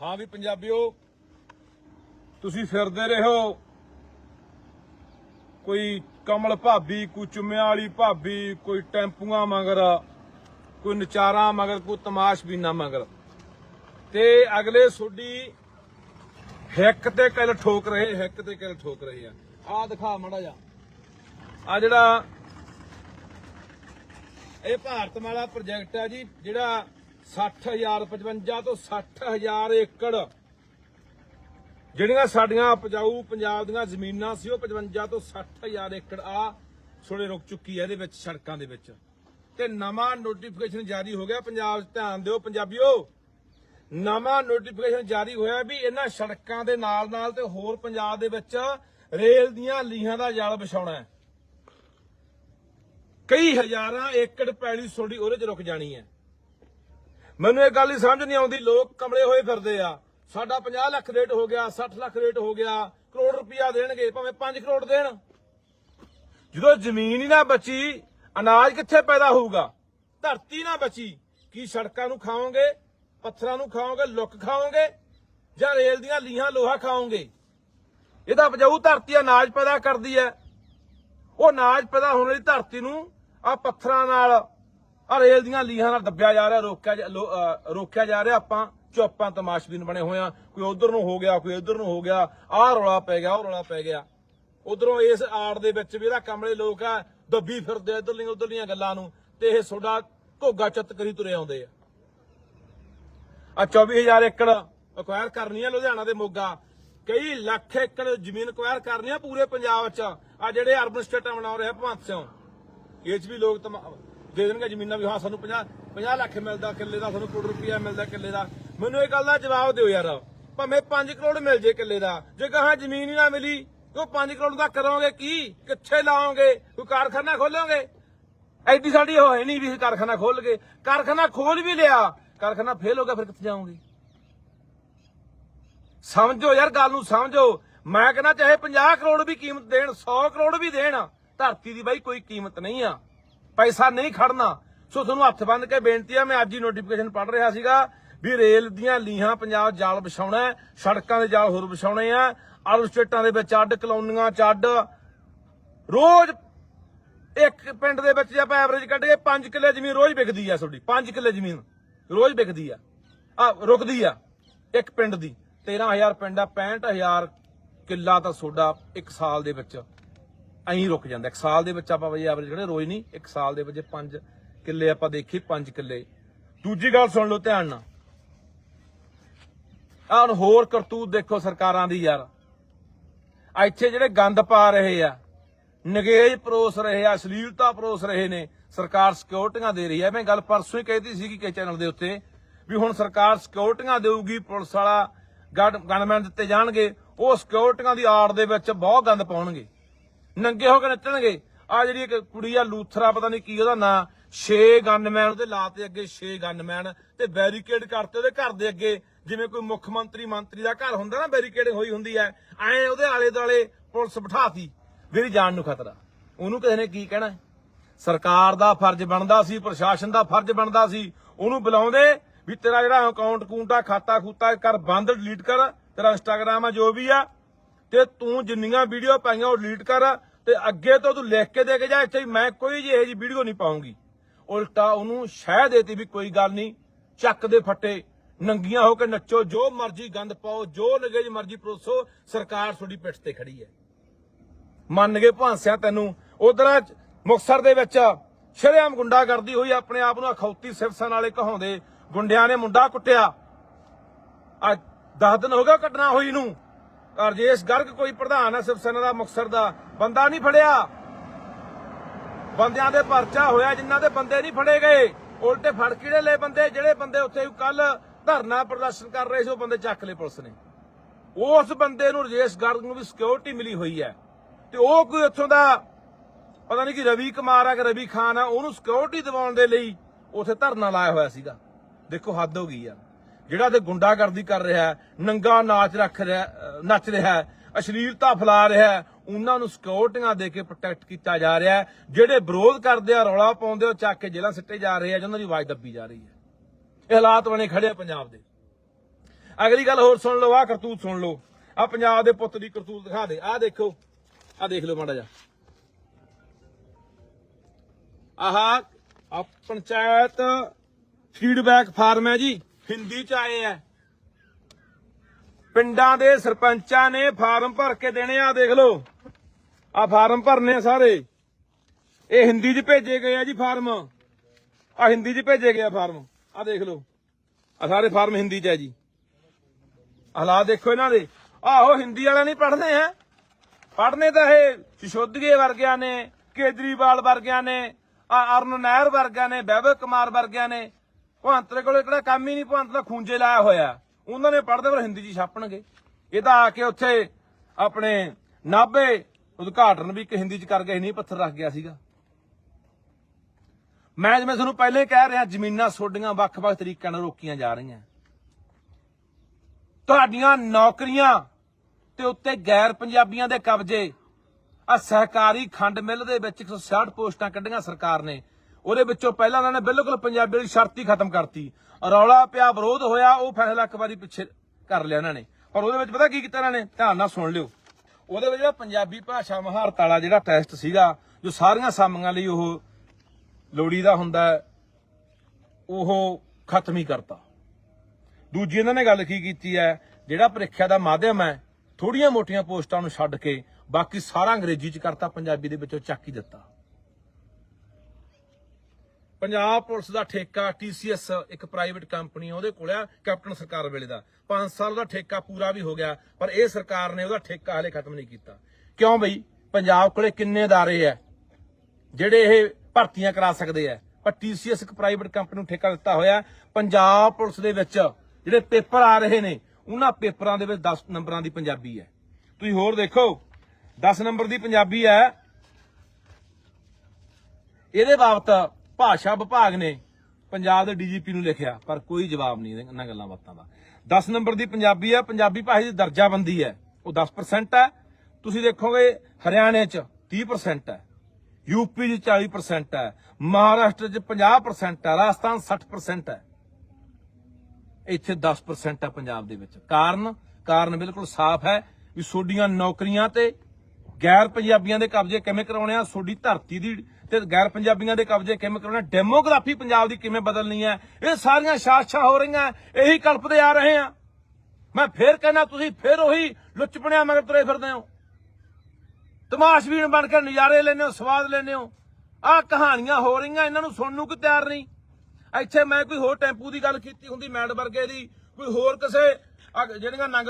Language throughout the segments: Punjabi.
ਹਾਂ ਵੀ ਪੰਜਾਬੀਓ, ਤੁਸੀਂ ਫਿਰਦੇ ਰਹੋ। ਕੋਈ ਕਮਲ ਭਾਬੀ, ਕੋਈ ਚੁੰਮਿਆਂ ਵਾਲੀ ਭਾਬੀ, ਕੋਈ ਟੈਂਪੂਆਂ ਮਗਰ, ਕੋਈ ਨਚਾਰਾਂ ਮਗਰ, ਕੋਈ ਤਮਾਸ਼ਬੀਨਾ ਮਗਰ। ਤੇ ਅਗਲੇ ਸੋਡੀ ਹਿੱਕ ਤੇ ਕਿਲ ਠੋਕ ਰਹੇ, ਹਿੱਕ ਤੇ ਕਿਲ ਠੋਕ ਰਹੇ ਆ। ਆ ਦਿਖਾ ਮੜਾ ਜਾ ਆ ਜਿਹੜਾ ਇਹ ਭਾਰਤ ਮਾਲਾ ਪ੍ਰੋਜੈਕਟ ਆ ਜੀ, ਜਿਹੜਾ 60000 55 ਤੋਂ 60000 ਏਕੜ। ਜਿਹੜੀਆਂ ਸਾਡੀਆਂ ਉਪਜਾਊ ਪੰਜਾਬ ਦੀਆਂ ਜ਼ਮੀਨਾਂ ਸੀ, ਉਹ 55 ਤੋਂ 60000 ਏਕੜ ਆ ਥੋੜੇ ਰੁਕ ਚੁੱਕੀ ਹੈ ਇਹਦੇ ਵਿੱਚ, ਸੜਕਾਂ ਦੇ ਵਿੱਚ। ਤੇ ਨਵਾਂ ਨੋਟੀਫਿਕੇਸ਼ਨ ਜਾਰੀ ਹੋ ਗਿਆ, ਪੰਜਾਬ 'ਚ ਧਿਆਨ ਦਿਓ ਪੰਜਾਬੀਓ। ਨਵਾਂ ਨੋਟੀਫਿਕੇਸ਼ਨ ਜਾਰੀ ਹੋਇਆ ਵੀ ਇਹਨਾਂ ਸੜਕਾਂ ਦੇ ਨਾਲ ਨਾਲ ਤੇ ਹੋਰ ਪੰਜਾਬ ਦੇ ਵਿੱਚ ਰੇਲ ਦੀਆਂ ਲੀਹਾਂ ਦਾ ਜਾਲ ਵਿਛਾਉਣਾ ਹੈ। ਕਈ ਹਜ਼ਾਰਾਂ ਏਕੜ ਪੈਲੀ ਸੋਡੀ ਉਹਦੇ 'ਚ ਰੁਕ ਜਾਣੀ ਹੈ। ਮੈਨੂੰ ਇਹ ਗੱਲ ਹੀ ਸਮਝ ਨਹੀਂ ਆਉਂਦੀ, ਲੋਕ ਕਮਲੇ ਹੋਏ ਫਿਰਦੇ ਆ। ਸਾਡਾ 50 ਲੱਖ ਰੇਟ ਹੋ ਗਿਆ 60 ਲੱਖ ਰੇਟ ਹੋ ਗਿਆ, ਕਰੋੜ ਰੁਪਇਆ ਦੇਣਗੇ, ਭਾਵੇਂ 5 ਕਰੋੜ ਦੇਣ। ਜਦੋਂ ਜ਼ਮੀਨ ਹੀ ਨਾ ਬਚੀ, ਅਨਾਜ ਕਿੱਥੇ ਪੈਦਾ ਹੋਊਗਾ? ਧਰਤੀ ਨਾ ਬਚੀ, ਕੀ ਸੜਕਾਂ ਨੂੰ ਖਾਓਗੇ, ਪੱਥਰਾਂ ਨੂੰ ਖਾਓਗੇ, ਲੁੱਕ ਖਾਓਗੇ, ਜਾਂ ਰੇਲ ਦੀਆਂ ਲੀਹਾਂ ਲੋਹਾ ਖਾਓਗੇ? ਇਹਦਾ ਉਪਜਾਊ ਧਰਤੀ ਅਨਾਜ ਪੈਦਾ ਕਰਦੀ ਹੈ। ਉਹ ਅਨਾਜ ਪੈਦਾ ਹੋਣ ਵਾਲੀ ਧਰਤੀ ਨੂੰ ਆ ਪੱਥਰਾਂ ਨਾਲ ਆ ਰੇਲ ਦੀਆਂ ਲੀਹਾਂ ਨਾਲ ਦੱਬਿਆ ਜਾ ਰਿਹਾ, ਰੋਕਿਆ ਰੋਕਿਆ ਜਾ ਰਿਹਾ। ਆਪਾਂ ਚੁੱਪਾਂ ਤਮਾਸ਼ਬੀਨ ਬਣੇ ਹੋਏ ਆ ਕੋਈ ਉਧਰ ਨੂੰ ਹੋ ਗਿਆ, ਕੋਈ ਇਧਰ ਨੂੰ ਹੋ ਗਿਆ। ਆਹ ਰੌਲਾ ਪੈ ਗਿਆ, ਉਹ ਰੌਲਾ ਪੈ ਗਿਆ। ਉਧਰੋਂ ਇਸ ਆੜ ਦੇ ਵਿੱਚ ਵੀ ਇਹਦਾ ਕਮਲੇ ਲੋਕ ਆ, ਦੱਬੀ ਫਿਰਦੇ ਇਧਰਲੀਆਂ ਉਧਰਲੀਆਂ ਗੱਲਾਂ ਨੂੰ। ਤੇ ਇਹ ਤੁਹਾਡਾ ਘੋਗਾ ਚੱਤ ਕਰੀ ਤੁਰੇ ਆਉਂਦੇ ਆ। ਆ 24000 ਏਕੜ ਅਕਵਾਇਰ ਕਰਨੀ ਆ ਲੁਧਿਆਣਾ ਦੇ ਮੋਗਾ। ਕਈ ਲੱਖ ਏਕੜ ਜ਼ਮੀਨ ਅਕਵਾਇਰ ਕਰਨੀ ਆ ਪੂਰੇ ਪੰਜਾਬ 'ਚ। ਆ ਜਿਹੜੇ ਅਰਬਨ ਸਟੇਟਾਂ ਬਣਾ ਰਹੇ ਆ ਭਗਵੰਤ ਸਿੰਘ। ਇਹ 'ਚ ਵੀ ਲੋਕ ਤਮਾ- ਦੇ ਦੇਣਗੇ ਜ਼ਮੀਨਾਂ ਵੀ। ਹਾਂ, ਸਾਨੂੰ 50 50 ਲੱਖ ਮਿਲਦਾ ਕਿੱਲੇ ਦਾ, ਸਾਨੂੰ ਕਰੋੜ ਰੁਪਇਆ ਮਿਲਦਾ ਕਿੱਲੇ ਦਾ। ਮੈਨੂੰ ਇਹ ਗੱਲ ਦਾ ਜਵਾਬ ਦਿਓ ਯਾਰ। ਭਾਵੇਂ 5 ਕਰੋੜ ਮਿਲ ਜੇ ਕਿੱਲੇ ਦਾ। ਜੇ ਕਹਾਂ ਜ਼ਮੀਨ ਹੀ ਨਾ ਮਿਲੀ ਉਹ 5 ਕਰੋੜ ਦਾ ਕਰੋਗੇ ਕੀ? ਕਿੱਥੇ ਲਾਓਗੇ? ਕੋਈ ਕਾਰਖਾਨਾ ਖੋਲੋਗੇ? ਐਡੀ ਸਾਡੀ ਹੋਏ ਨਹੀਂ ਵੀ ਅਸੀਂ ਕਾਰਖਾਨਾ ਖੋਲ ਗਏ ਕਾਰਖਾਨਾ ਖੋਲ ਵੀ ਲਿਆ। ਕਾਰਖਾਨਾ ਫੇਲ ਹੋ ਗਿਆ, ਫਿਰ ਕਿੱਥੇ ਜਾਓਗੇ? ਸਮਝੋ ਯਾਰ, ਗੱਲ ਨੂੰ ਸਮਝੋ। ਮੈਂ ਕਹਿੰਦਾ ਚਾਹੇ 50 ਕਰੋੜ ਵੀ ਕੀਮਤ ਦੇਣ 100 ਕਰੋੜ ਵੀ ਦੇਣ, ਧਰਤੀ ਦੀ ਬਾਈ ਕੋਈ ਕੀਮਤ ਨਹੀਂ ਆ। ਪੈਸਾ ਨਹੀਂ ਖੜਨਾ। ਸੋ ਤੁਹਾਨੂੰ ਹੱਥ ਬੰਨ ਕੇ ਬੇਨਤੀ ਆ, ਮੈਂ ਅੱਜ ਹੀ ਨੋਟੀਫਿਕੇਸ਼ਨ ਪੜ੍ਹ ਰਿਹਾ ਸੀਗਾ ਵੀ ਰੇਲ ਦੀਆਂ ਲੀਹਾਂ ਪੰਜਾਬ ਜਾਲ ਵਿਛਾਉਣਾ ਸੜਕਾਂ ਦੇ ਜਾਲ ਹੋਰ ਵਿਛਾਉਣੇ ਆ ਅਰਬ ਸਟੇਟਾਂ ਦੇ ਵਿੱਚ ਅੱਡ, ਕਲੋਨੀਆਂ ਚ ਅੱਡ। ਰੋਜ਼ ਇੱਕ ਪਿੰਡ ਦੇ ਵਿੱਚ ਜੇ ਆਪਾਂ ਐਵਰੇਜ ਕੱਢ ਕੇ 5 ਕਿੱਲੇ ਜ਼ਮੀਨ ਰੋਜ਼ ਵਿਕਦੀ ਆ ਤੁਹਾਡੀ 5 ਕਿੱਲੇ ਜ਼ਮੀਨ ਰੋਜ਼ ਵਿਕਦੀ ਆ। ਆ, ਰੁਕਦੀ ਆ, ਇੱਕ ਪਿੰਡ ਦੀ। 13000 ਪਿੰਡ ਆ 65000 ਕਿੱਲਾ ਤਾਂ ਤੁਹਾਡਾ ਇੱਕ ਸਾਲ ਦੇ ਵਿੱਚ ਐਂ ਰੁਕ ਜਾਂਦਾ। ਇੱਕ ਸਾਲ ਦੇ ਵਿੱਚ ਆਪਾਂ ਬਈ ਐਵਰੇਜ ਜਿਹੜੇ ਰੋਜ਼ ਨਹੀਂ, ਇੱਕ ਸਾਲ ਦੇ ਵਿੱਚ ਪੰਜ ਕਿੱਲੇ ਆਪਾਂ ਦੇਖੀ, ਪੰਜ ਕਿੱਲੇ। ਦੂਜੀ ਗੱਲ ਸੁਣ ਲਓ ਧਿਆਨ ਨਾਲ। ਆਹ ਹੁਣ ਹੋਰ ਕਰਤੂਤ ਦੇਖੋ ਸਰਕਾਰਾਂ ਦੀ ਯਾਰ। ਇੱਥੇ ਜਿਹੜੇ ਗੰਦ ਪਾ ਰਹੇ ਆ, ਨਗੇਜ ਪਰੋਸ ਰਹੇ ਆ, ਅਸ਼ਲੀਲਤਾ ਪਰੋਸ ਰਹੇ ਨੇ, ਸਰਕਾਰ ਸਿਕਿਉਰਟੀਆਂ ਦੇ ਰਹੀ ਹੈ ਮੈਂ ਗੱਲ ਪਰਸੋਂ ਹੀ ਕਹਿਤੀ ਸੀ ਕਿ ਚੈਨਲ ਦੇ ਉੱਤੇ ਵੀ ਹੁਣ ਸਰਕਾਰ ਸਿਕਿਉਰਟੀਆਂ ਦੇਊਗੀ, ਪੁਲਿਸ ਵਾਲਾ ਗਨਮੈਨ ਦਿੱਤੇ ਜਾਣਗੇ, ਉਹ ਸਿਕਿਉਰਟੀਆਂ ਦੀ ਆੜ ਦੇ ਵਿੱਚ ਬਹੁਤ ਗੰਦ ਪਾਉਣਗੇ। ਨੰਗੇ ਹੋ ਕੇ ਨੱਚਣਗੇ। ਆ ਜਿਹੜੀ ਇੱਕ ਕੁੜੀ ਆ, ਲੂਥਰਾ, ਪਤਾ ਨਹੀਂ ਕੀ ਉਹਦਾ ਨਾਂ। 6 ਗਨਮੈਨ ਉਹਦੇ ਲਾਤੇ ਅੱਗੇ 6 ਗਨਮੈਨ ਤੇ ਬੈਰੀਕੇਡ ਕਰਤੇ ਉਹਦੇ ਘਰ ਦੇ ਅੱਗੇ। ਜਿਵੇਂ ਕੋਈ ਮੁੱਖ ਮੰਤਰੀ ਮੰਤਰੀ ਦਾ ਘਰ ਹੁੰਦਾ ਨਾ ਬੈਰੀਕੇਡ ਹੋਈ ਹੁੰਦੀ ਐ ਐ ਉਹਦੇ ਆਲੇ ਦੁਆਲੇ ਪੁਲਿਸ ਬਿਠਾਤੀ। ਮੇਰੀ ਜਾਨ ਨੂੰ ਖਤਰਾ। ਉਹਨੂੰ ਕਿਸੇ ਨੇ ਕੀ ਕਹਿਣਾ ਸਰਕਾਰ ਦਾ ਫਰਜ਼ ਬਣਦਾ ਸੀ, ਪ੍ਰਸ਼ਾਸਨ ਦਾ ਫਰਜ਼ ਬਣਦਾ ਸੀ। ਉਹਨੂੰ ਬੁਲਾਉਂਦੇ ਵੀ ਤੇਰਾ ਜਿਹੜਾ ਅਕਾਊਂਟ ਕੂੰਟਾ ਖਾਤਾ ਖੂਤਾ ਕਰ, ਬੰਦ ਡਿਲੀਟ ਕਰ। ਤੇਰਾ ਇੰਸਟਾਗ੍ਰਾਮ ਆ, ਜੋ ਵੀ ਆ ਤੇ ਤੂੰ ਜਿੰਨੀਆਂ ਵੀਡੀਓ ਪਾਈਆਂ ਉਹ ਡਿਲੀਟ ਕਰ, ਤੇ ਅੱਗੇ ਤੋਂ ਤੂੰ ਲਿਖ ਕੇ ਦੇ ਕੇ ਜਾ, ਇੱਥੇ ਮੈਂ ਕੋਈ ਜਿਹੀ ਜੀ ਵੀਡੀਓ ਨਹੀਂ ਪਾਉਂਗੀ। ਉਲਟਾ ਉਹਨੂੰ ਸ਼ਹਿ ਦੇਤੀ ਵੀ ਕੋਈ ਗੱਲ ਨਹੀਂ, ਚੱਕ ਦੇ ਫੱਟੇ, ਨੰਗੀਆਂ ਹੋ ਕੇ ਨੱਚੋ, ਜੋ ਮਰਜ਼ੀ ਗੰਦ ਪਾਓ, ਜੋ ਨਗੇਜ ਮਰਜ਼ੀ ਪਰੋਸੋ, ਸਰਕਾਰ ਤੁਹਾਡੀ ਪਿੱਠ ਤੇ ਖੜੀ ਹੈ। ਮੰਨ ਗਏ ਭਾਂਸਿਆ ਤੈਨੂੰ। ਉਧਰ ਮੁਕਸਰ ਦੇ ਵਿੱਚ ਸ਼ਰੇਆਮ ਗੁੰਡਾ ਕਰਦੀ ਹੋਈ, ਆਪਣੇ ਆਪ ਨੂੰ ਅਖੌਤੀ ਸਿਫਸਾਂ ਵਾਲੇ ਕਹਾਉਂਦੇ। ਗੁੰਡਿਆਂ ਨੇ ਮੁੰਡਾ ਕੁੱਟਿਆ। ਅੱਜ 10 ਦਿਨ ਹੋ ਗਿਆ ਘਟਨਾ ਹੋਈ ਨੂੰ। ਰਜੇਸ਼ ਗਰਗ ਕੋਈ ਪ੍ਰਧਾਨ ਹੈ ਸਿਵਸੈਨਾ ਦਾ ਮੁਕਸਰ ਦਾ, ਬੰਦਾ ਨਹੀਂ ਫੜਿਆ। ਬੰਦਿਆਂ ਦੇ ਪਰਚਾ ਹੋਇਆ, ਜਿਨ੍ਹਾਂ ਦੇ ਬੰਦੇ ਨਹੀਂ ਫੜੇ ਗਏ। ਉਲਟੇ ਫੜ ਕਿਹੜੇ ਲਏ ਬੰਦੇ? ਜਿਹੜੇ ਬੰਦੇ ਉੱਥੇ ਕੱਲ ਧਰਨਾ ਪ੍ਰਦਰਸ਼ਨ ਕਰ ਰਹੇ ਸੀ, ਉਹ ਬੰਦੇ ਚੱਕ ਲਏ ਪੁਲਿਸ ਨੇ। ਉਸ ਬੰਦੇ ਨੂੰ ਰਜੇਸ਼ ਗਰਗ ਨੂੰ ਵੀ ਸਿਕਿਉਰਿਟੀ ਮਿਲੀ ਹੋਈ ਹੈ, ਤੇ ਉਹ ਕੋਈ ਉੱਥੋਂ ਦਾ, ਪਤਾ ਨਹੀਂ ਕਿ ਰਵੀ ਕੁਮਾਰ ਆ ਕਿ ਰਵੀ ਖਾਨ ਆ, ਉਹਨੂੰ ਸਿਕਿਉਰਿਟੀ ਦਿਵਾਉਣ ਦੇ ਲਈ ਉੱਥੇ ਧਰਨਾ ਲਾਇਆ ਹੋਇਆ ਸੀਗਾ। ਦੇਖੋ ਹੱਦ ਹੋ ਗਈ ਆ। ਜਿਹੜਾ ਤੇ ਗੁੰਡਾਗਰਦੀ ਕਰ ਰਿਹਾ ਨੰਗਾ ਨਾਚ ਰੱਖ ਰਿਹਾ ਨੱਚ ਰਿਹਾ ਹੈ, ਅਸ਼ਲੀਲਤਾ ਫੈਲਾ ਰਿਹਾ ਉਹਨਾਂ ਨੂੰ ਸਿਕਿਉਰਿਟੀਆਂ ਦੇ ਕੇ ਪ੍ਰੋਟੈਕਟ ਕੀਤਾ ਜਾ ਰਿਹਾ ਜਿਹੜੇ ਵਿਰੋਧ ਕਰਦੇ ਆ ਰੌਲਾ ਪਾਉਂਦੇ ਉਹ ਚੱਕ ਕੇ ਜੇਲ੍ਹਾਂ ਸਿੱਟੇ ਜਾ ਰਹੇ ਆ ਜਿਹਨਾਂ ਦੀ ਆਵਾਜ਼ ਦੱਬੀ ਜਾ ਰਹੀ ਹੈ। ਇਹ ਹਾਲਾਤ ਬਣੇ ਖੜੇ ਪੰਜਾਬ ਦੇ। ਅਗਲੀ ਗੱਲ ਹੋਰ ਸੁਣ ਲਓ ਆ ਕਰਤੂਤ ਸੁਣ ਲਓ। ਆ ਪੰਜਾਬ ਦੇ ਪੁੱਤ ਦੀ ਕਰਤੂਤ ਦਿਖਾ ਦੇ। ਆ ਦੇਖੋ ਆ ਦੇਖ ਲਓ ਮਾੜਾ ਜਾ ਆਹ ਆ ਪੰਚਾਇਤ ਫੀਡਬੈਕ ਫਾਰਮ ਹੈ ਜੀ। ਹਿੰਦੀ ਚ ਆਏ ਆ। ਪਿੰਡਾਂ ਦੇ ਸਰਪੰਚਾਂ ਨੇ ਫਾਰਮ ਭਰ ਕੇ ਦੇਣੇ ਆ, ਦੇਖ ਲਓ। ਆ ਫਾਰਮ ਭਰਨੇ ਆ ਸਾਰੇ। ਇਹ ਹਿੰਦੀ ਚ ਭੇਜੇ ਗਏ ਆ ਜੀ ਫਾਰਮ। ਆ ਹਿੰਦੀ ਚ ਭੇਜੇ ਗਏ ਆ ਫਾਰਮ। ਆ ਦੇਖ ਲਓ। ਆ ਸਾਰੇ ਫਾਰਮ ਹਿੰਦੀ ਚ ਹੈ ਜੀ। ਹਾਲਾਤ ਦੇਖੋ ਇਹਨਾਂ ਦੇ। ਆਹੋ, ਹਿੰਦੀ ਵਾਲਾ ਨਹੀਂ ਪੜ੍ਹਦੇ ਆ। ਪੜ੍ਹਨੇ ਤਾਂ ਇਹ ਸਿਸ਼ੋਦੀਏ ਵਰਗਿਆਂ ਨੇ, ਕੇਜਰੀਵਾਲ ਵਰਗਿਆਂ ਨੇ, ਆ ਅਰਨ ਨਹਿਰ ਵਰਗਿਆਂ ਨੇ ਬੈਬਲ ਕੁਮਾਰ ਵਰਗਿਆਂ ਨੇ ਭਵੰਤ ਦੇ ਕੋਲ ਕਿਹੜਾ ਕੰਮ ਹੀ ਨਹੀਂ, ਭਵੰਤ ਦਾ ਖੂੰਜੇ ਲਾਇਆ ਹੋਇਆ। ਉਹਨਾਂ ਨੇ ਪੜ੍ਹਦੇ ਪਰ ਹਿੰਦੀ 'ਚ ਛਾਪਣਗੇ। ਇਹ ਤਾਂ ਆ ਕੇ ਉੱਥੇ ਆਪਣੇ ਨਾਭੇ ਉਦਘਾਟਨ ਵੀ ਇੱਕ ਹਿੰਦੀ 'ਚ ਕਰ ਗਏ ਨਹੀਂ ਪੱਥਰ ਰੱਖ ਗਿਆ ਸੀਗਾ। ਮੈਂ ਜਿਵੇਂ ਤੁਹਾਨੂੰ ਪਹਿਲੇ ਕਹਿ ਰਿਹਾ, ਜ਼ਮੀਨਾਂ ਸੋਡੀਆਂ ਵੱਖ-ਵੱਖ ਤਰੀਕਿਆਂ ਨਾਲ ਰੋਕੀਆਂ ਜਾ ਰਹੀਆਂ। ਤੁਹਾਡੀਆਂ ਨੌਕਰੀਆਂ ਤੇ ਉੱਤੇ ਗੈਰ ਪੰਜਾਬੀਆਂ ਦੇ ਕਬਜ਼ੇ ਆ ਸਹਿਕਾਰੀ ਖੰਡ ਮਿਲ ਦੇ ਵਿੱਚ 160 ਪੋਸਟਾਂ ਕੱਢੀਆਂ ਸਰਕਾਰ ਨੇ। ਉਹਦੇ ਵਿੱਚੋਂ ਪਹਿਲਾਂ ਉਹਨਾਂ ਨੇ ਬਿਲਕੁਲ ਪੰਜਾਬੀ ਦੀ ਸ਼ਰਤ ਖਤਮ ਕਰਤੀ। ਰੌਲਾ ਪਿਆ, ਵਿਰੋਧ ਹੋਇਆ, ਉਹ ਫੈਸਲਾ ਇੱਕ ਵਾਰੀ ਪਿੱਛੇ ਕਰ ਲਿਆ ਇਹਨਾਂ ਨੇ। ਪਰ ਉਹਦੇ ਵਿੱਚ ਪਤਾ ਕੀ ਕੀਤਾ ਇਹਨਾਂ ਨੇ? ਧਿਆਨ ਨਾਲ ਸੁਣ ਲਿਓ। ਉਹਦੇ ਵਿੱਚ ਜਿਹੜਾ ਪੰਜਾਬੀ ਭਾਸ਼ਾ ਮਹਾਰਤ ਵਾਲਾ ਜਿਹੜਾ ਟੈਸਟ ਸੀਗਾ, ਜੋ ਸਾਰੀਆਂ ਸਾਮੀਆਂ ਲਈ ਉਹ ਲੋੜੀ ਦਾ ਹੁੰਦਾ, ਉਹ ਖਤਮ ਹੀ ਕਰਤਾ। ਦੂਜੀ ਇਹਨਾਂ ਨੇ ਗੱਲ ਕੀ ਕੀਤੀ ਹੈ? ਜਿਹੜਾ ਪ੍ਰੀਖਿਆ ਦਾ ਮਾਧਿਅਮ ਹੈ ਥੋੜੀਆਂ ਮੋਟੀਆਂ ਪੋਸਟਾਂ ਨੂੰ ਛੱਡ ਕੇ ਬਾਕੀ ਸਾਰਾ ਅੰਗਰੇਜ਼ੀ ਚ ਕਰਤਾ, ਪੰਜਾਬੀ ਦੇ ਵਿੱਚੋਂ ਚੱਕ ਹੀ ਦਿੱਤਾ। ਪੰਜਾਬ ਪੁਲਿਸ ਦਾ ਠੇਕਾ TCS ਇੱਕ ਪ੍ਰਾਈਵੇਟ ਕੰਪਨੀ ਉਹਦੇ ਕੋਲ ਆ ਕੈਪਟਨ ਸਰਕਾਰ ਵੇਲੇ ਦਾ। 5 ਸਾਲ ਦਾ ਠੇਕਾ ਪੂਰਾ ਵੀ ਹੋ ਗਿਆ, ਪਰ ਇਹ ਸਰਕਾਰ ਨੇ ਉਹਦਾ ਠੇਕਾ ਹਲੇ ਖਤਮ ਨਹੀਂ ਕੀਤਾ। ਕਿਉਂ ਬਈ? ਪੰਜਾਬ ਕੋਲੇ ਕਿੰਨੇ ਅਦਾਰੇ ਆ, ਜਿਹੜੇ ਇਹ ਭਰਤੀਆਂ ਕਰਾ ਸਕਦੇ ਆ? ਪਰ TCS ਇੱਕ ਪ੍ਰਾਈਵੇਟ ਕੰਪਨੀ ਨੂੰ ਠੇਕਾ ਦਿੱਤਾ ਹੋਇਆ, ਪੰਜਾਬ ਪੁਲਿਸ ਦੇ ਵਿੱਚ ਜਿਹੜੇ ਪੇਪਰ ਆ ਰਹੇ ਨੇ, ਉਹਨਾਂ ਪੇਪਰਾਂ ਦੇ ਵਿੱਚ 10 ਨੰਬਰਾਂ ਦੀ ਪੰਜਾਬੀ ਹੈ। ਤੁਸੀਂ ਹੋਰ ਦੇਖੋ 10 ਨੰਬਰ ਦੀ ਪੰਜਾਬੀ ਹੈ। ਇਹਦੇ ਬਾਬਤ ਭਾਸ਼ਾ ਵਿਭਾਗ ਨੇ ਪੰਜਾਬ ਦੇ ਡੀਜੀਪੀ ਨੂੰ ਲਿਖਿਆ, ਪਰ ਕੋਈ ਜਵਾਬ ਨਹੀਂ ਇਹਨਾਂ ਗੱਲਾਂ ਬਾਤਾਂ ਦਾ। 10 ਨੰਬਰ ਦੀ ਪੰਜਾਬੀ ਹੈ ਪੰਜਾਬੀ ਭਾਸ਼ਾ ਦੀ ਦਰਜਾਬੰਦੀ ਹੈ। ਉਹ 10% ਹੈ। ਤੁਸੀਂ ਦੇਖੋਗੇ, ਹਰਿਆਣੇ 'ਚ 30% ਹੈ। ਯੂਪੀ 'ਚ 40% ਹੈ। ਮਹਾਰਾਸ਼ਟਰ 'ਚ 50% ਹੈ। ਰਾਜਸਥਾਨ 60% ਹੈ। ਇੱਥੇ 10% ਹੈ ਪੰਜਾਬ ਦੇ ਵਿੱਚ। ਕਾਰਨ ਕਾਰਨ ਬਿਲਕੁਲ ਸਾਫ਼ ਹੈ ਵੀ ਸੋਡੀਆਂ ਨੌਕਰੀਆਂ ਤੇ ਗੈਰ ਪੰਜਾਬੀਆਂ ਦੇ ਕਬਜ਼ੇ ਕਿਵੇਂ ਕਰਾਉਣੇ ਆ? ਸੋਡੀ ਧਰਤੀ ਦੀ ਤੇ ਗੈਰ ਪੰਜਾਬੀਆਂ ਦੇ ਕਬਜ਼ੇ ਕਿਵੇਂ ਕਰਾਉਣੇ? ਡੈਮੋਗ੍ਰਾਫੀ ਪੰਜਾਬ ਦੀ ਕਿਵੇਂ ਬਦਲਣੀ ਹੈ? ਇਹ ਸਾਰੀਆਂ ਸਾਜ਼ਿਸ਼ਾਂ ਹੋ ਰਹੀਆਂ, ਇਹੀ ਕਲਪਦੇ ਆ ਰਹੇ ਆ ਮੈਂ ਫੇਰ ਕਹਿੰਦਾ, ਤੁਸੀਂ ਫੇਰ ਉਹੀ ਲੁੱਚਪਣਿਆ ਮਗਰ ਤੁਰੇ ਫਿਰਦੇ ਹੋ। ਤਮਾਸ਼ਬੀਨ ਬਣ ਕੇ ਨਜ਼ਾਰੇ ਲੈਂਦੇ ਹੋ, ਸਵਾਦ ਲੈਂਦੇ ਹੋ। ਆਹ ਕਹਾਣੀਆਂ ਹੋ ਰਹੀਆਂ, ਇਹਨਾਂ ਨੂੰ ਸੁਣਨ ਨੂੰ ਕੋਈ ਤਿਆਰ ਨਹੀਂ। ਇੱਥੇ ਮੈਂ ਕੋਈ ਹੋਰ ਟੈਂਪੂ ਦੀ ਗੱਲ ਕੀਤੀ ਹੁੰਦੀ ਮੈਂਡ ਵਰਗੇ ਦੀ, ਕੋਈ ਹੋਰ ਕਿਸੇ ਆਹ ਜਿਹੜੀਆਂ ਨੰਗ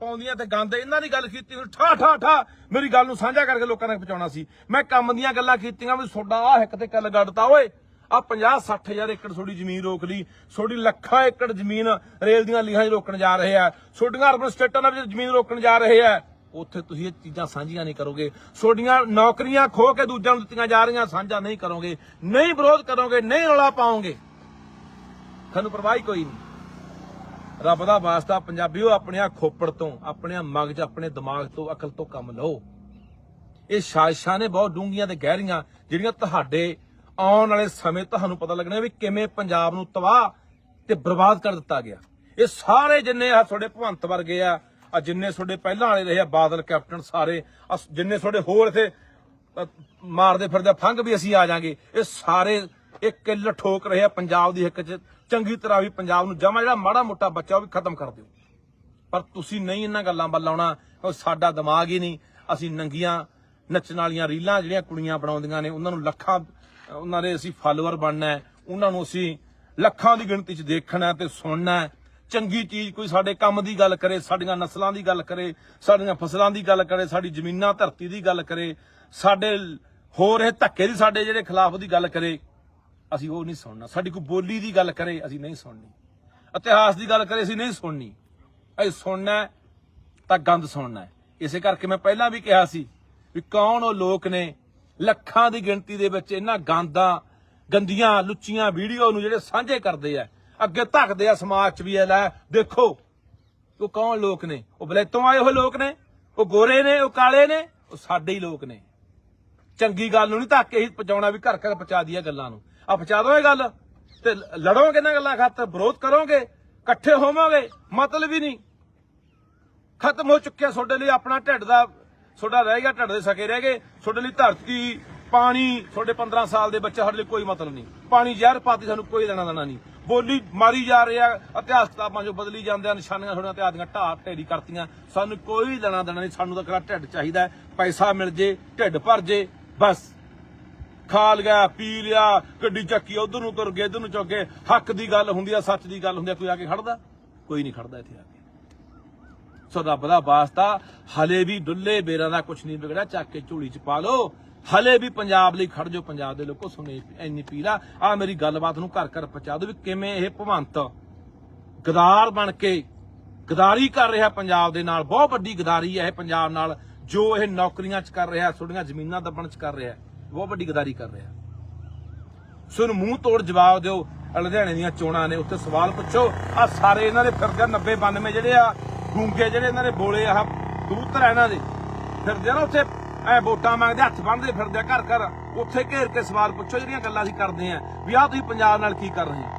ਪਾਉਂਦੀਆਂ ਤੇ ਗੰਦ ਇਹਨਾਂ ਦੀ ਗੱਲ ਕੀਤੀ ਹੁਣ ਠਾ ਠਾ ਠਾ, ਮੇਰੀ ਗੱਲ ਨੂੰ ਸਾਂਝਾ ਕਰਕੇ ਲੋਕਾਂ ਤੱਕ ਪਹੁੰਚਾਉਣਾ ਸੀ। ਮੈਂ ਕੰਮ ਦੀਆਂ ਗੱਲਾਂ ਕੀਤੀਆਂ ਵੀ ਤੁਹਾਡਾ ਆਹ ਹਿੱਕ ਤੇ ਕੱਲ ਗੱਡਤਾ ਓਏ ਆ 50 60 ਹਜ਼ਾਰ ਏਕੜ ਤੁਹਾਡੀ ਜ਼ਮੀਨ ਰੋਕ ਲਈ ਤੁਹਾਡੀ ਲੱਖਾਂ ਏਕੜ ਜ਼ਮੀਨ ਰੇਲ ਦੀਆਂ ਲੀਹਾਂ 'ਚ ਰੋਕਣ ਜਾ ਰਹੇ ਆ ਤੁਹਾਡੀਆਂ ਅਰਬਨ ਸਟੇਟਾਂ ਨਾਲ ਵਿੱਚ ਜ਼ਮੀਨ ਰੋਕਣ ਜਾ ਰਹੇ ਆ। ਉੱਥੇ ਤੁਸੀਂ ਇਹ ਚੀਜ਼ਾਂ ਸਾਂਝੀਆਂ ਨਹੀਂ ਕਰੋਗੇ। ਤੁਹਾਡੀਆਂ ਨੌਕਰੀਆਂ ਖੋ ਕੇ ਦੂਜਿਆਂ ਨੂੰ ਦਿੱਤੀਆਂ ਜਾ ਰਹੀਆਂ, ਸਾਂਝਾ ਨਹੀਂ ਕਰੋਗੇ, ਨਹੀਂ ਵਿਰੋਧ ਕਰੋਗੇ, ਨਹੀਂ ਰੌਲਾ ਪਾਓਗੇ। ਤੁਹਾਨੂੰ ਪਰਵਾਹ ਕੋਈ ਨਹੀਂ। ਰੱਬ ਦਾ ਵਾਸਤਾ ਪੰਜਾਬੀਓ ਆਪਣੇ ਆ ਖੋਪੜ ਤੋਂ ਆਪਣੇ ਮਗਜ, ਆਪਣੇ ਦਿਮਾਗ ਤੋਂ, ਅਕਲ ਤੋਂ ਕੰਮ ਲਓ। ਇਹ ਸਾਜ਼ਿਸ਼ਾਂ ਨੇ ਬਹੁਤ ਡੂੰਘੀਆਂ ਤੇ ਗਹਿਰੀਆਂ, ਜਿਹੜੀਆਂ ਤੁਹਾਡੇ ਆਉਣ ਵਾਲੇ ਸਮੇਂ ਤੁਹਾਨੂੰ ਪਤਾ ਲੱਗਣਾ ਵੀ ਕਿਵੇਂ ਪੰਜਾਬ ਨੂੰ ਤਬਾਹ ਤੇ ਬਰਬਾਦ ਕਰ ਦਿੱਤਾ ਗਿਆ। ਇਹ ਸਾਰੇ ਜਿੰਨੇ ਆ ਤੁਹਾਡੇ ਭਵੰਤ ਵਰਗੇ ਆ ਆ ਜਿੰਨੇ ਤੁਹਾਡੇ ਪਹਿਲਾਂ ਵਾਲੇ ਰਹੇ ਆ, ਬਾਦਲ, ਕੈਪਟਨ ਸਾਰੇ, ਆਹ ਜਿੰਨੇ ਤੁਹਾਡੇ ਹੋਰ ਇਥੇ ਮਾਰਦੇ ਫਿਰਦੇ ਫੰਗ ਵੀ ਅਸੀਂ ਆ ਜਾਾਂਗੇ। ਇਹ ਸਾਰੇ ਇਹ ਕਿੱਲ ਠੋਕ ਰਹੇ ਆ ਪੰਜਾਬ ਦੀ ਹਿੱਕ 'ਚ। ਚੰਗੀ ਤਰ੍ਹਾਂ ਵੀ ਪੰਜਾਬ ਨੂੰ ਜਮਾ ਜਿਹੜਾ ਮਾੜਾ ਮੋਟਾ ਬੱਚਾ ਉਹ ਵੀ ਖਤਮ ਕਰ ਦਿਓ। ਪਰ ਤੁਸੀਂ ਨਹੀਂ ਇਹਨਾਂ ਗੱਲਾਂ ਵੱਲ ਆਉਣਾ, ਉਹ ਸਾਡਾ ਦਿਮਾਗ ਹੀ ਨਹੀਂ। ਅਸੀਂ ਨੰਗੀਆਂ ਨੱਚਣ ਵਾਲੀਆਂ ਰੀਲਾਂ ਜਿਹੜੀਆਂ ਕੁੜੀਆਂ ਬਣਾਉਂਦੀਆਂ ਨੇ, ਉਹਨਾਂ ਨੂੰ ਲੱਖਾਂ, ਉਹਨਾਂ ਦੇ ਅਸੀਂ ਫਾਲੋਅਰ ਬਣਨਾ ਉਹਨਾਂ ਨੂੰ ਅਸੀਂ ਲੱਖਾਂ ਦੀ ਗਿਣਤੀ 'ਚ ਦੇਖਣਾ ਹੈ ਤੇ ਸੁਣਨਾ ਚੰਗੀ ਚੀਜ਼ ਕੋਈ ਸਾਡੇ ਕੰਮ ਦੀ ਗੱਲ ਕਰੇ, ਸਾਡੀਆਂ ਨਸਲਾਂ ਦੀ ਗੱਲ ਕਰੇ, ਸਾਡੀਆਂ ਫਸਲਾਂ ਦੀ ਗੱਲ ਕਰੇ, ਸਾਡੀ ਜ਼ਮੀਨਾਂ ਧਰਤੀ ਦੀ ਗੱਲ ਕਰੇ, ਸਾਡੇ ਹੋ ਰਹੇ ਧੱਕੇ ਦੀ ਸਾਡੇ ਜਿਹੜੇ ਖਿਲਾਫ ਦੀ ਗੱਲ ਕਰੇ ਅਸੀਂ ਉਹ ਨਹੀਂ ਸੁਣਨਾ। ਸਾਡੀ ਕੋਈ ਬੋਲੀ ਦੀ ਗੱਲ ਕਰੇ, ਅਸੀਂ ਨਹੀਂ ਸੁਣਨੀ। ਇਤਿਹਾਸ ਦੀ ਗੱਲ ਕਰੇ, ਅਸੀਂ ਨਹੀਂ ਸੁਣਨੀ। ਅਸੀਂ ਸੁਣਨਾ ਤਾਂ ਗੰਦ ਸੁਣਨਾ ਇਸੇ ਕਰਕੇ ਮੈਂ ਪਹਿਲਾਂ ਵੀ ਕਿਹਾ ਸੀ ਵੀ ਕੌਣ ਉਹ ਲੋਕ ਨੇ ਲੱਖਾਂ ਦੀ ਗਿਣਤੀ ਦੇ ਵਿੱਚ ਇਹਨਾਂ ਗੰਦਾਂ, ਗੰਦੀਆਂ, ਲੁੱਚੀਆਂ ਵੀਡੀਓ ਨੂੰ ਜਿਹੜੇ ਸਾਂਝੇ ਕਰਦੇ ਆ, ਅੱਗੇ ਧੱਕਦੇ ਆ, ਸਮਾਜ 'ਚ ਵੀ ਇਹ ਲੈ, ਦੇਖੋ। ਉਹ ਕੌਣ ਲੋਕ ਨੇ? ਉਹ ਬਲੇਤੋਂ ਆਏ ਹੋਏ ਲੋਕ ਨੇ? ਉਹ ਗੋਰੇ ਨੇ? ਉਹ ਕਾਲੇ ਨੇ? ਉਹ ਸਾਡੇ ਹੀ ਲੋਕ ਨੇ। ਚੰਗੀ ਗੱਲ ਨੂੰ ਨਹੀਂ ਧੱਕ ਕੇ ਹੀ ਪਹੁੰਚਾਉਣਾ ਵੀ ਘਰ ਘਰ ਪਹੁੰਚਾ ਦਈਏ ਗੱਲਾਂ ਨੂੰ। ਆ ਪਹੁੰਚਾ ਇਹ ਗੱਲ। ਤੇ ਲੜੋਗੇ ਨਾ ਗੱਲਾਂ ਖਾਤਰ ਵਿਰੋਧ ਕਰੋਗੇ, ਇਕੱਠੇ ਹੋਵਾਂਗੇ, ਮਤਲਬ ਹੀ ਨਹੀਂ। ਖਤਮ ਹੋ ਚੁੱਕਿਆ ਤੁਹਾਡੇ ਲਈ ਆਪਣਾ ਢਿੱਡ ਦਾ, ਤੁਹਾਡਾ ਰਹਿ ਗਿਆ, ਢਿੱਡ ਦੇ ਸਕੇ ਰਹਿ ਗਏ। ਤੁਹਾਡੇ ਲਈ ਧਰਤੀ, ਪਾਣੀ, ਤੁਹਾਡੇ 15 ਸਾਲ ਦੇ ਬੱਚੇ ਸਾਡੇ ਲਈ ਕੋਈ ਮਤਲਬ ਨਹੀਂ। ਪਾਣੀ ਜ਼ਹਿਰ ਪਾਤੀ ਸਾਨੂੰ ਕੋਈ ਲੈਣਾ ਦੇਣਾ ਨਹੀਂ। ਬੋਲੀ ਮਾਰੀ ਜਾ ਰਹੀ ਰਿਹਾ ਇਤਿਹਾਸ ਕਿਤਾਬਾਂ ਚੋਂ ਬਦਲੀ ਜਾਂਦੇ ਆ ਨਿਸ਼ਾਨੀਆਂ ਥੋੜੀਆਂ ਇਤਿਹਾਸ ਦੀਆਂ ਢਾਹ ਢੇਰੀ ਕਰਤੀਆਂ। ਸਾਨੂੰ ਕੋਈ ਲੈਣਾ ਦੇਣਾ ਨਹੀਂ, ਸਾਨੂੰ ਤਾਂ ਕਿਹੜਾ ਢਿੱਡ ਚਾਹੀਦਾ ਪੈਸਾ ਮਿਲ ਜੇ, ਢਿੱਡ ਭਰ ਜੇ, ਬਸ। ਖਾ ਲਿਆ ਪੀ ਲਿਆ, ਗੱਡੀ ਚੱਕੀ, ਉਧਰ ਨੂੰ ਤੁਰ ਗਏ, ਇਧਰ ਨੂੰ ਚੁੱਕ ਗਏ। ਹੱਕ ਦੀ ਗੱਲ ਹੁੰਦੀ ਆ, ਸੱਚ ਦੀ ਗੱਲ ਹੁੰਦੀ ਆ, ਕੋਈ ਆ ਕੇ ਖੜਦਾ? ਕੋਈ ਨਹੀਂ ਖੜਦਾ ਇੱਥੇ ਆ ਕੇ। ਸੋ ਰੱਬ ਦਾ ਵਾਸਤਾ, ਹਲੇ ਵੀ ਡੁੱਲੇ ਬੇਰਾਂ ਦਾ ਕੁਛ ਨਹੀਂ ਵਿਗੜਿਆ, ਚੱਕ ਕੇ ਝੋਲੀ ਚ ਪਾ ਲਓ। ਹਲੇ ਵੀ ਪੰਜਾਬ ਲਈ ਖੜ ਜੋ ਪੰਜਾਬ ਦੇ ਲੋਕੋ ਸੁਣੇ ਇੰਨੀ ਪੀਲਾ ਆ। ਮੇਰੀ ਗੱਲਬਾਤ ਨੂੰ ਘਰ ਘਰ ਪਹੁੰਚਾ ਦਿਓ ਵੀ ਕਿਵੇਂ ਇਹ ਭਵੰਤ ਗਦਾਰ ਬਣ ਕੇ ਗਦਾਰੀ ਕਰ ਰਿਹਾ ਪੰਜਾਬ ਦੇ ਨਾਲ। ਬਹੁਤ ਵੱਡੀ ਗਦਾਰੀ ਹੈ ਇਹ ਪੰਜਾਬ ਨਾਲ, ਜੋ ਇਹ ਨੌਕਰੀਆਂ ਚ ਕਰ ਰਿਹਾ ਛੋਟੀਆਂ ਜ਼ਮੀਨਾਂ ਦੱਬਣ ਚ ਕਰ ਰਿਹਾ। ਬਹੁਤ ਵੱਡੀ ਗਦਾਰੀ ਕਰ ਰਿਹਾ। ਸੋ ਇਹਨੂੰ ਮੂੰਹ ਤੋੜ ਜਵਾਬ ਦਿਓ। ਲੁਧਿਆਣੇ ਦੀਆਂ ਚੋਣਾਂ ਨੇ, ਉੱਥੇ ਸਵਾਲ ਪੁੱਛੋ। ਆ ਸਾਰੇ ਇਹਨਾਂ ਦੇ ਫਿਰਦੇ 90 92 ਜਿਹੜੇ ਆ ਗੂੰਗੇ ਜਿਹੜੇ ਇਹਨਾਂ ਦੇ ਬੋਲੇ ਆ ਕਬੂਤਰ ਆ ਇਹਨਾਂ ਦੇ। ਫਿਰਦੇ ਆ ਨਾ ਉੱਥੇ, ਐ ਵੋਟਾਂ ਮੰਗਦੇ, ਹੱਥ ਬੰਨ੍ਹਦੇ ਫਿਰਦੇ ਘਰ ਘਰ ਉੱਥੇ ਘੇਰ ਕੇ ਸਵਾਲ ਪੁੱਛੋ, ਜਿਹੜੀਆਂ ਗੱਲਾਂ ਅਸੀਂ ਕਰਦੇ ਆ। ਵੀ ਆਹ ਤੁਸੀਂ ਪੰਜਾਬ ਨਾਲ ਕੀ ਕਰ ਰਹੇ ਹੋ?